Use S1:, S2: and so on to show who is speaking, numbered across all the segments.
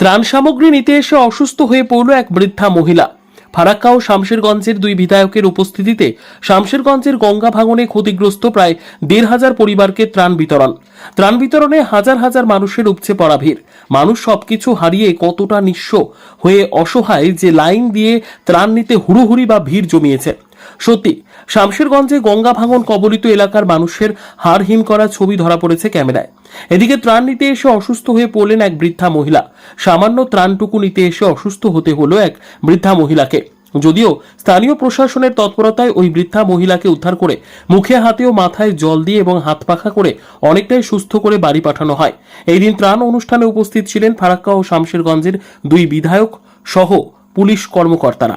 S1: ত্রাণ সামগ্রী নিতে এসে অসুস্থ হয়ে পড়ল এক বৃদ্ধা মহিলা। ফারাক্কা ও শামশেরগঞ্জের দুই বিধায়কের উপস্থিতিতে শামশেরগঞ্জের গঙ্গা ভাঙনে ক্ষতিগ্রস্ত প্রায় দেড় হাজার পরিবারকে ত্রাণ বিতরণ। ত্রাণ বিতরণে হাজার হাজার মানুষের উপচে পড়া ভিড়। মানুষ সবকিছু হারিয়ে কতটা নিঃস্ব হয়ে অসহায় যে লাইন দিয়ে ত্রাণ নিতে হুড়োহুড়ি বা ভিড় জমিয়েছে। সত্যি, শামশেরগঞ্জে গঙ্গা ভাঙন কবলিত এলাকার মানুষের হাড় হিম করা ছবি ধরা পড়েছে ক্যামেরায়। এদিকে ত্রাণ নিতে এসে অসুস্থ হয়ে পড়লেন এক বৃদ্ধা মহিলা। সামান্য ত্রাণটুকু নিতে এসে অসুস্থ হতে হলো এক বৃদ্ধা মহিলাকে। যদিও স্থানীয় প্রশাসনের তৎপরতায় ওই বৃদ্ধা মহিলাকে উদ্ধার করে মুখে, হাতে ও মাথায় জল দিয়ে এবং হাত পাখা করে অনেকটাই সুস্থ করে বাড়ি পাঠানো হয়। এই দিন ত্রাণ অনুষ্ঠানে উপস্থিত ছিলেন ফারাক্কা ও শামশেরগঞ্জের দুই বিধায়ক সহ পুলিশ কর্মকর্তারা।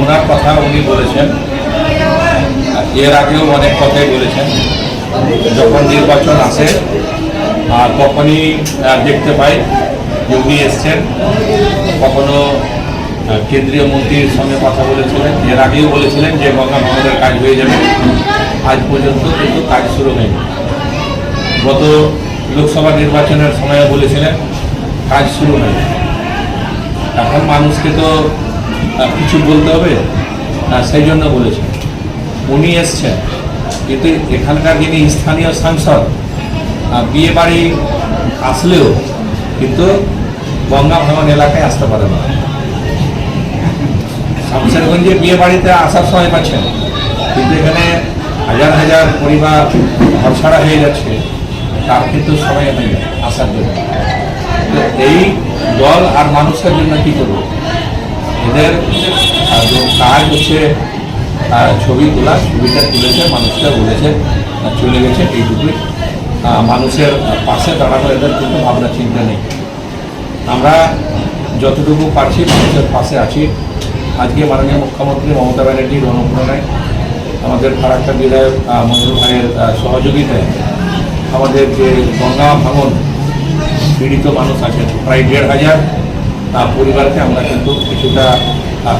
S2: ওনার কথা উনি বলেছেন। এর আগেও অনেক কথাই বলেছেন। যখন নির্বাচন আসে, আর তখনই দেখতে পাই যে উনি এসছেন। কখনো কেন্দ্রীয় মন্ত্রীর সঙ্গে কথা বলেছিলেন। এর আগেও বলেছিলেন যে গঙ্গা ভাঙনের কাজ হয়ে যাবে। আজ পর্যন্ত কিন্তু কাজ শুরু হয়নি। গত লোকসভা নির্বাচনের সময় বলেছিলেন, কাজ শুরু হয়নি। এখন মানুষকে তো কিছু বলতে হবে? আহ, সেই জন্য বলেছেন উনি এসছেন। কিন্তু এখানকার যিনি স্থানীয় সাংসদ বিয়ে বাড়ি আসলেও কিন্তু গঙ্গা ভাঙন এলাকায় আসতে পারে না। শামশেরগঞ্জে বিয়ে বাড়িতে আসার সময় পাচ্ছেন। কিন্তু এখানে হাজার হাজার পরিবার ঘর ছাড়া হয়ে যাচ্ছে। তার কিন্তু সময় নেই আসার জন্য। তো এই দল আর মানুষের জন্য কি করব? এদের কাজ হচ্ছে ছবি তোলা, ছবিটা তুলেছে, মানুষটা বলেছে, চলে গেছে এইটুকুই। মানুষের পাশে দাঁড়ানো এদের কিন্তু ভাবনা চিন্তা নেই। আমরা যতটুকু পারছি মানুষের পাশে আছি। আজকে মাননীয় মুখ্যমন্ত্রী মমতা ব্যানার্জির অনুপ্রেরণায় আমাদের ফারাক্কা বিধায়ক মঞ্জুর ভাইয়ের সহযোগিতায় আমাদের যে গঙ্গা ভাঙন, পীড়িত মানুষ আছেন, প্রায় দেড় হাজার। পরিবারকে আমরা কিন্তু কিছুটা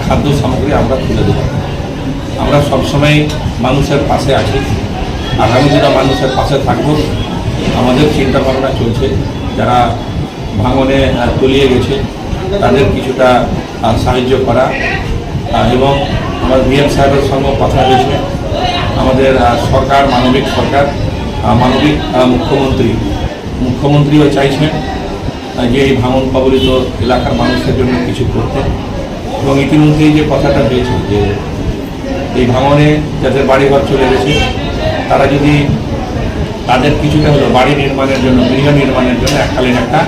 S2: খাদ্য সামগ্রী আমরা তুলে দেবো। আমরা সবসময় মানুষের পাশে আছি। আগামী দিনে মানুষের পাশে থাকব। আমাদের চিন্তা ভাবনা চলছে। যারা ভাঙনে তলিয়ে গেছে, তাদের কিছুটা সাহায্য করা। এবং আমার বিএম সাহেবের সঙ্গে কথা হয়েছে। আমাদের সরকার, মানবিক সরকার মানবিক মুখ্যমন্ত্রী। মুখ্যমন্ত্রীও চাইছেন যে এই ভাঙন কবলিত এলাকার মানুষের জন্য কিছু করতে। এবং ইতিমধ্যেই যে কথাটা হয়েছে যে এই ভাঙনে যাদের বাড়িঘর চলে গেছে, তারা যদি তাদের কিছুটা হলো বাড়ি নির্মাণের জন্য, গৃহ নির্মাণের জন্য এককালীন একটা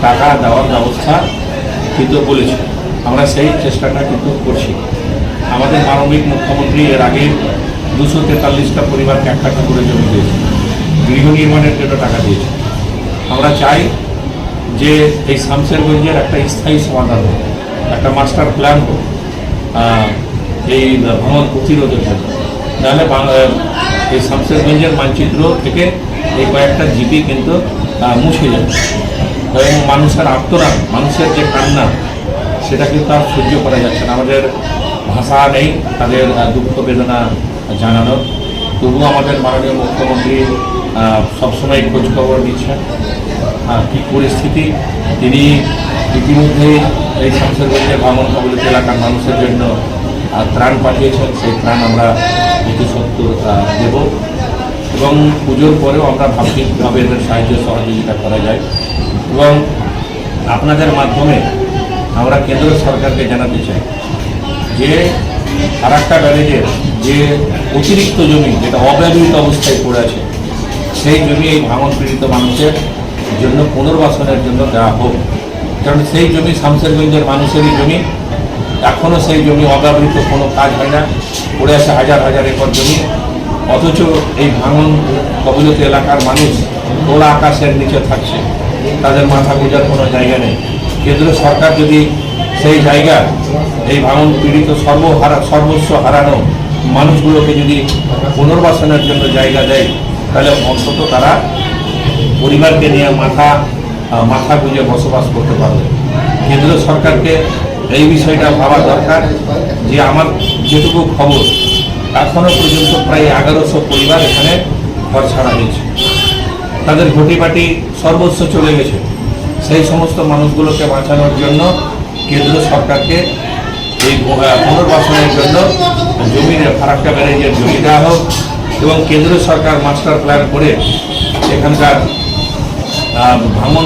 S2: টাকা দেওয়ার ব্যবস্থা কিন্তু বলেছে। আমরা সেই চেষ্টাটা কিন্তু করছি। আমাদের মানবিক মুখ্যমন্ত্রী এর আগে দুশো তেতাল্লিশটা পরিবারকে এক টাকা করে জমি দিয়েছে। গৃহ নির্মাণের জন্য টাকা দিয়েছে। আমরা চাই যে এই শামশেরগঞ্জের একটা স্থায়ী সমাধান হোক, একটা মাস্টার প্ল্যান হোক এই ভ্রমণ প্রতিরোধের জন্য। তাহলে এই শামশেরগঞ্জের মানচিত্র থেকে এই কয়েকটা জিপি কিন্তু মুছে যাবে। এবং মানুষের আত্মরা মানুষের যে কান্না, সেটা কিন্তু আর সহ্য করা যাচ্ছে না। আমাদের ভাষা নেই, তাদের দুঃখ বেদনা জানানোর তবুও আমাদের মাননীয় মুখ্যমন্ত্রী সবসময় খোঁজখবর নিচ্ছেন। আর কী পরিস্থিতি? তিনি ইতিমধ্যেই এই শামশেরগঞ্জের ভাঙন কবলিত এলাকার মানুষের জন্য ত্রাণ পাঠিয়েছেন। সেই ত্রাণ আমরা সত্তর দেব। এবং পুজোর পরেও আমরা ভাবছি কীভাবে এদের সাহায্য সহযোগিতা করা যায়। এবং আপনাদের মাধ্যমে আমরা কেন্দ্র সরকারকে জানাতে চাই যে ফারাক্কা ব্যারেজের যে অতিরিক্ত জমি যেটা অব্যবহৃত অবস্থায় পড়ে আছে, সেই জমি এই ভাঙন পীড়িত মানুষের জন্য পুনর্বাসনের জন্য দেওয়া হোক। কারণ সেই জমি শামশেরগঞ্জের মানুষেরই জমি। এখনও সেই জমি অব্যবহৃত কোনো কাজ হয় না। পড়ে আছে হাজার হাজার একর জমি। অথচ এই ভাঙন কবলিত এলাকার মানুষ খোলা আকাশের নিচে থাকছে। তাদের মাথা গোজার কোনো জায়গা নেই। কেন্দ্র সরকার যদি সেই জায়গা, এই ভাঙন পীড়িত সর্বহারা সর্বস্ব হারানো মানুষগুলোকে যদি পুনর্বাসনের জন্য জায়গা দেয়, তাহলে অন্তত তারা পরিবারকে নিয়ে মাথা মাথা গুঁজে বসবাস করতে পারবে। কেন্দ্র সরকারকে এই বিষয়টা ভাবা দরকার যে আমার যেটুকু খবর, এখনও পর্যন্ত প্রায় এগারোশো পরিবার এখানে ঘর ছাড়া হয়েছে। তাদের ঘটি বাটি সর্বস্ব চলে গেছে। সেই সমস্ত মানুষগুলোকে বাঁচানোর জন্য কেন্দ্র সরকারকে এই পুনর্বাসনের জন্য জমির ফারাক্কা ব্যারেজের জমি দেওয়া হোক এবং কেন্দ্র সরকার মাস্টার প্ল্যান করে এখানকার আহ, ভাঙন